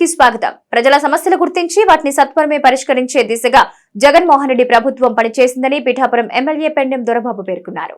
కి స్వాగతం. ప్రజల సమస్యలు గుర్తించి వాటిని సత్వరమే పరిష్కరించే దిశగా జగన్మోహన్ రెడ్డి ప్రభుత్వం పనిచేసిందని పిఠాపురం ఎమ్మెల్యే పెండెం దొరబాబు పేర్కొన్నారు.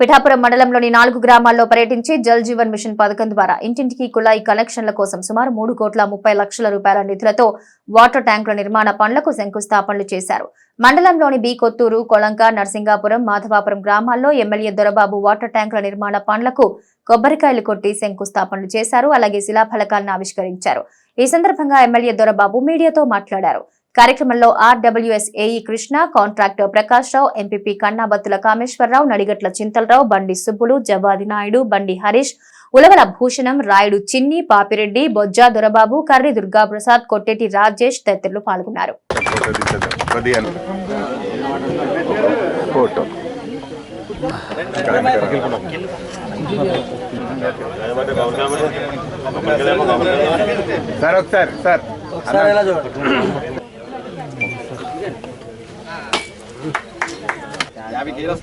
పిఠాపురం మండలంలోని నాలుగు గ్రామాల్లో పర్యటించి జల్ జీవన్ మిషన్ పథకం ద్వారా ఇంటింటికి కుళాయి కనెక్షన్ల కోసం సుమారు మూడు కోట్ల ముప్పై లక్షల రూపాయల నిధులతో వాటర్ ట్యాంకుల నిర్మాణ పనులకు శంకుస్థాపనలు చేశారు. మండలంలోని బి కొత్తూరు కొలంక నర్సింగాపురం మాధవాపురం గ్రామాల్లో ఎమ్మెల్యే దొరబాబు వాటర్ ట్యాంకుల నిర్మాణ పనులకు కొబ్బరికాయలు కొట్టి శంకుస్థాపనలు చేశారు. అలాగే శిలాఫలకాలను ఆవిష్కరించారు. ఈ సందర్భంగా ఎమ్మెల్యే దొరబాబు మీడియాతో మాట్లాడారు. కార్యక్రమంలో RWS AE Krishna contractor Prakash Rao MPP Kannabathula Kameswararao Nadigatla Chintalarao Bandi Subbulu Jawadi Naidu బండి హరీష్ ఉలవల భూషణం రాయుడు చిన్ని పాపిరెడ్డి బొజ్జా దొరబాబు కర్రి దుర్గాప్రసాద్ కొట్టేటి రాజేష్ తదితరులు పాల్గొన్నారు. సార్ ఒకసారి సార్. ఒకసారి సార్ యాభై స్ప్లేస్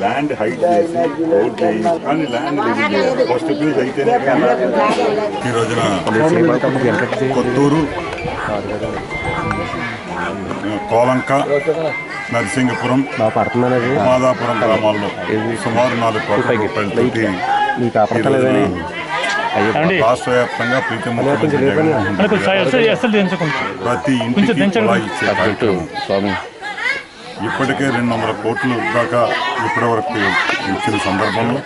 ల్యాండ్ హైట్ చేసి రోడ్ చేయించి కానీ ల్యాండ్ ఫస్ట్ ఫీజ్ అయితేనే కానీ ఈ రోజున కొత్తూరు కోలంక నరసింగపురం మాదాపురం గ్రామాల్లో సుమారు నాలుగు కోట్ల రోజున రాష్ట్ర వ్యాప్తంగా ప్రీతి ఇంటికి ఇచ్చే కార్యక్రమం. ఇప్పటికే రెండు వందల కోట్లు దాకా ఇప్పటి వరకు ఇచ్చిన సందర్భంలో.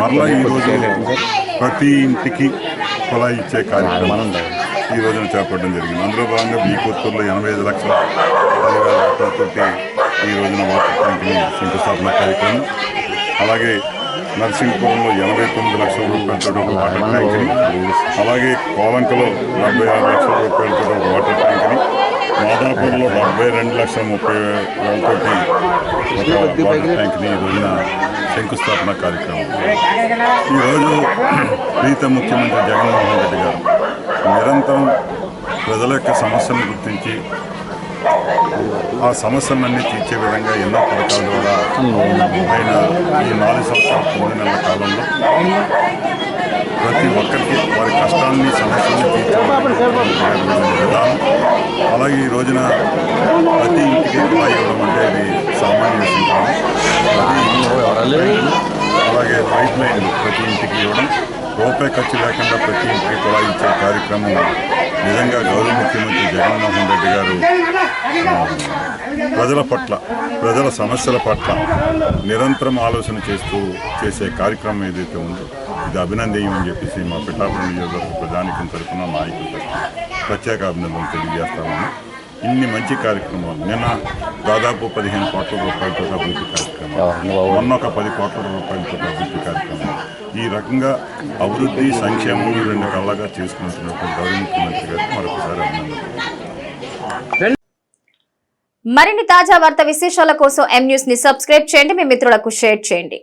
మరలా ఈరోజు ప్రతి ఇంటికి కుళాయి ఇచ్చే కార్యక్రమం. ఈ రోజున చేపట్టడం జరిగింది. అందులో భాగంగా బీ కొత్తూరులో ఎనభై ఐదు లక్షల పదివేల ఈ రోజున వాటర్ ట్యాంక్ని శంకుస్థాపన కార్యక్రమం. అలాగే నర్సింగ్పురంలో ఎనభై తొమ్మిది లక్షల రూపాయలతో ఒక వాటర్ ట్యాంక్ని అలాగే కోలంకలో డెబ్బై ఆరు లక్షల రూపాయలతో ఒక వాటర్ ట్యాంక్ని మాదాపూర్లో డెబ్బై రెండు లక్షల ముప్పై వేలతోటి ఒక వాటర్ ట్యాంక్ని ఈ రోజున శంకుస్థాపన కార్యక్రమం. ఈరోజు ప్రీత ముఖ్యమంత్రి జగన్మోహన్ రెడ్డి గారు నిరంతరం ప్రజల యొక్క సమస్యలను గుర్తించి ఆ సమస్యలన్నీ తీర్చే విధంగా ఎన్నో పథకాల ద్వారా ఆయన ఈ నాలుగు సంవత్సరాల తొమ్మిది నెలల కాలంలో ప్రతి ఒక్కరికి వారి కష్టాన్ని సమస్యలను తీర్చే విధానం అలాగే ఈ రోజున ప్రతి ఇంటికి కుళాయి ఇవ్వడం అంటే ఇది సామాన్య విషయం కాదు. అలాగే పైప్ లైన్ ప్రతి ఇంటికి ఇవ్వడం రూపాయి ఖర్చు లేకుండా ప్రతి ఇంటికి కూడా ఇచ్చే కార్యక్రమం నిజంగా గౌరవ ముఖ్యమంత్రి జగన్మోహన్ రెడ్డి గారు ప్రజల పట్ల ప్రజల సమస్యల పట్ల నిరంతరం ఆలోచన చేస్తూ చేసే కార్యక్రమం ఏదైతే ఉందో ఇది అభినందనీయమని చెప్పేసి మా పిఠాపురం నియోజకవర్గ ప్రజానికం తరఫున నాయకుల తరఫున ప్రత్యేక అభినందనలు తెలియజేస్తామని ఇన్ని మంచి కార్యక్రమాలు. నిన్న దాదాపు పదిహేను కోట్ల రూపాయలతో అభివృద్ధి కార్యక్రమం మొన్న ఒక పది కోట్ల రూపాయలతో అభివృద్ధి కార్యక్రమం. ఈ రకంగా అభివృద్ధి సంక్షేమం రెండు కళ్ళగా చేసుకుంటున్నటువంటి గౌరవ ముఖ్యమంత్రి గారికి మరొకసారి అభినందనలు. మరిన్ని తాజా వార్త విశేషాల కోసం ఎం న్యూస్ని సబ్స్క్రైబ్ చేయండి. మీ మిత్రులకు షేర్ చేయండి.